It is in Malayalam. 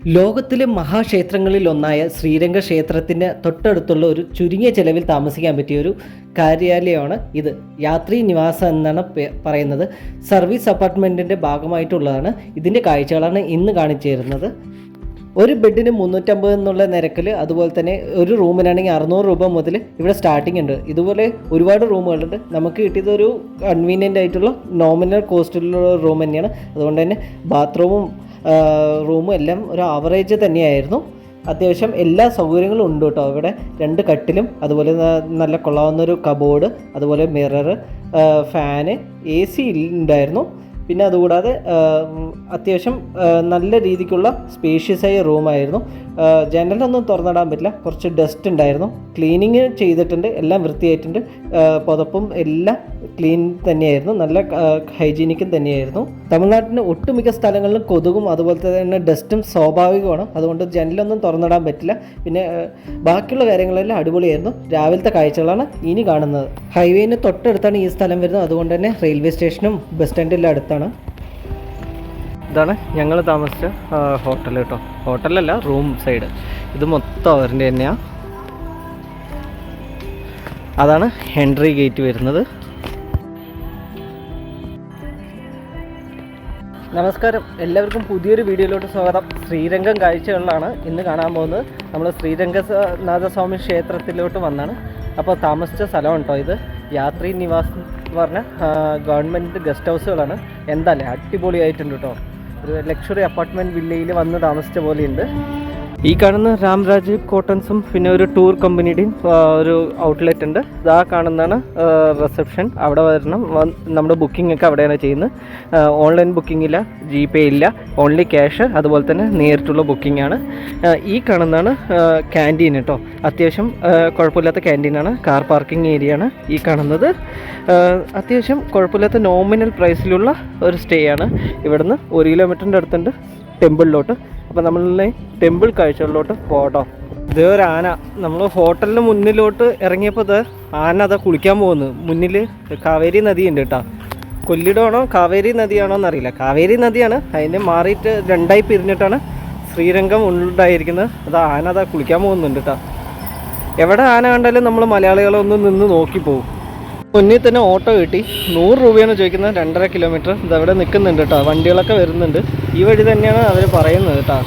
ലോകത്തിലെ മഹാക്ഷേത്രങ്ങളിൽ ഒന്നായ ശ്രീരംഗ ക്ഷേത്രത്തിന് തൊട്ടടുത്തുള്ള ഒരു ചുരുങ്ങിയ ചെലവിൽ താമസിക്കാൻ പറ്റിയ ഒരു കാര്യാലയമാണ് ഇത്. യാത്രി നിവാസം എന്നാണ് പറയുന്നത്. സർവീസ് അപ്പാർട്ട്മെന്റിന്റെ ഭാഗമായിട്ടുള്ളതാണ് ഇതിന്റെ കാഴ്ചകളാണ് ഇന്ന് കാണിച്ചു തരുന്നത് ഒരു ബെഡിന് മുന്നൂറ്റമ്പത് എന്നുള്ള നിരക്കിൽ അതുപോലെ തന്നെ ഒരു റൂമിനാണെങ്കിൽ അറുന്നൂറ് രൂപ മുതൽ ഇവിടെ സ്റ്റാർട്ടിംഗ് ഉണ്ട്. ഇതുപോലെ ഒരുപാട് റൂമുകളുണ്ട്. നമുക്ക് കിട്ടിയത് ഒരു കൺവീനിയന്റ് ആയിട്ടുള്ള നോമിനൽ കോസ്റ്റിലുള്ള റൂം തന്നെയാണ്. അതുകൊണ്ട് തന്നെ ബാത്റൂമും റൂമും എല്ലാം ഒരു ആവറേജ് തന്നെയായിരുന്നു. അത്യാവശ്യം എല്ലാ സൗകര്യങ്ങളും ഉണ്ട് കേട്ടോ. ഇവിടെ രണ്ട് കട്ടിലും അതുപോലെ നല്ല കൊള്ളാവുന്ന ഒരു കബോർഡ് അതുപോലെ മിറർ ഫാന് എ സി ഉണ്ടായിരുന്നു പിന്നെ അതുകൂടാതെ അത്യാവശ്യം നല്ല രീതിക്കുള്ള സ്പേഷ്യസായ റൂമായിരുന്നു ജനലൊന്നും തുറന്നിടാൻ പറ്റില്ല. കുറച്ച് ഡസ്റ്റ് ഉണ്ടായിരുന്നു. ക്ലീനിങ് ചെയ്തിട്ടുണ്ട്. എല്ലാം വൃത്തിയായിട്ടുണ്ട്. പുതപ്പും എല്ലാം ക്ലീൻ തന്നെയായിരുന്നു നല്ല ഹൈജീനിക്കും തന്നെയായിരുന്നു. തമിഴ്നാട്ടിന് ഒട്ടുമിക്ക സ്ഥലങ്ങളിലും കൊതുകും അതുപോലെ തന്നെ ഡസ്റ്റും സ്വാഭാവികമാണ്. അതുകൊണ്ട് ജനലൊന്നും തുറന്നിടാൻ പറ്റില്ല. പിന്നെ ബാക്കിയുള്ള കാര്യങ്ങളെല്ലാം അടിപൊളിയായിരുന്നു. രാവിലത്തെ കാഴ്ചകളാണ് ഇനി കാണുന്നത്. ഹൈവേന് തൊട്ടടുത്താണ് ഈ സ്ഥലം വരുന്നത്. അതുകൊണ്ട് തന്നെ റെയിൽവേ സ്റ്റേഷനും ബസ് സ്റ്റാൻഡിലും അടുത്താണ്. ഇതാണ് ഞങ്ങൾ താമസിച്ച ഹോട്ടൽ കേട്ടോ. ഹോട്ടലല്ല റൂം സൈഡ്. ഇത് മൊത്തം അവരുടെ തന്നെയാണ് അതാണ് ഹെൻറി ഗേറ്റ് വരുന്നത്. നമസ്കാരം. എല്ലാവർക്കും പുതിയൊരു വീഡിയോയിലോട്ട് സ്വാഗതം. ശ്രീരംഗം കാഴ്ചകളിലാണ് ഇന്ന് കാണാൻ പോകുന്നത്. നമ്മൾ ശ്രീരംഗനാഥസ്വാമി ക്ഷേത്രത്തിലോട്ട് വന്നാണ്. അപ്പോൾ താമസിച്ച സ്ഥലമാണ് കേട്ടോ ഇത്. യാത്രി നിവാസ് എന്ന് പറഞ്ഞ ഗവൺമെന്റ് ഗസ്റ്റ് ഹൗസുകളാണ്. എന്താല്ലേ? അടിപൊളിയായിട്ടുണ്ട് കേട്ടോ. ഒരു ലക്ഷറി അപ്പാർട്ട്മെന്റ് വില്ലയിൽ വന്ന് താമസിച്ച പോലെയുണ്ട്. ഈ കാണുന്ന രാംരാജ് കോട്ടൺസും പിന്നെ ഒരു ടൂർ കമ്പനിയുടെയും ഒരു ഔട്ട്ലെറ്റ് ഉണ്ട്. ഇതാ കാണുന്നതാണ് റിസപ്ഷൻ അവിടെ വരണം. നമ്മുടെ ബുക്കിംഗ് ഒക്കെ അവിടെയാണ് ചെയ്യുന്നത്. ഓൺലൈൻ ബുക്കിംഗ് ഇല്ല ജി പേ ഇല്ല. ഓൺലി ക്യാഷ് അതുപോലെ തന്നെ നേരിട്ടുള്ള ബുക്കിംഗ് ആണ്. ഈ കാണുന്നതാണ് ക്യാന്റീൻ കേട്ടോ അത്യാവശ്യം കുഴപ്പമില്ലാത്ത ക്യാന്റീനാണ് കാർ പാർക്കിംഗ് ഏരിയ ആണ് ഈ കാണുന്നത്. അത്യാവശ്യം കുഴപ്പമില്ലാത്ത നോമിനൽ പ്രൈസിലുള്ള ഒരു സ്റ്റേ ആണ്. ഇവിടുന്ന് ഒരു കിലോമീറ്ററിന്റെ അടുത്തുണ്ട് ടെമ്പിളിലോട്ട് അപ്പോൾ നമ്മളിലെ ടെമ്പിൾ കാഴ്ചകളിലോട്ട് പോകട്ടോ ഇതേ ഒരു ആന. നമ്മൾ ഹോട്ടലിന് മുന്നിലോട്ട് ഇറങ്ങിയപ്പോൾ ഇത് ആന അതാ കുളിക്കാൻ പോകുന്നു മുന്നിൽ കാവേരി നദിയുണ്ട് കേട്ടോ. കൊല്ലിടമാണോ കാവേരി നദിയാണോ എന്നറിയില്ല. കാവേരി നദിയാണ്. അതിന് മാറിയിട്ട് രണ്ടായി പിരിഞ്ഞിട്ടാണ് ശ്രീരംഗം ഉണ്ടായിരിക്കുന്നത് അത് ആന അതാ കുളിക്കാൻ പോകുന്നുണ്ട് കേട്ടോ. എവിടെ ആന കണ്ടാലും നമ്മൾ മലയാളികളൊന്ന് നിന്ന് നോക്കി പോകും മുന്നിൽ തന്നെ ഓട്ടോ കിട്ടി. നൂറ് രൂപയാണ് ചോദിക്കുന്നത്. രണ്ടര കിലോമീറ്റർ ഇതവിടെ നിൽക്കുന്നുണ്ട് കേട്ടോ. വണ്ടികളൊക്കെ വരുന്നുണ്ട്. ഈ വഴി തന്നെയാണ് അവർ പറയുന്നത് കേട്ടോ.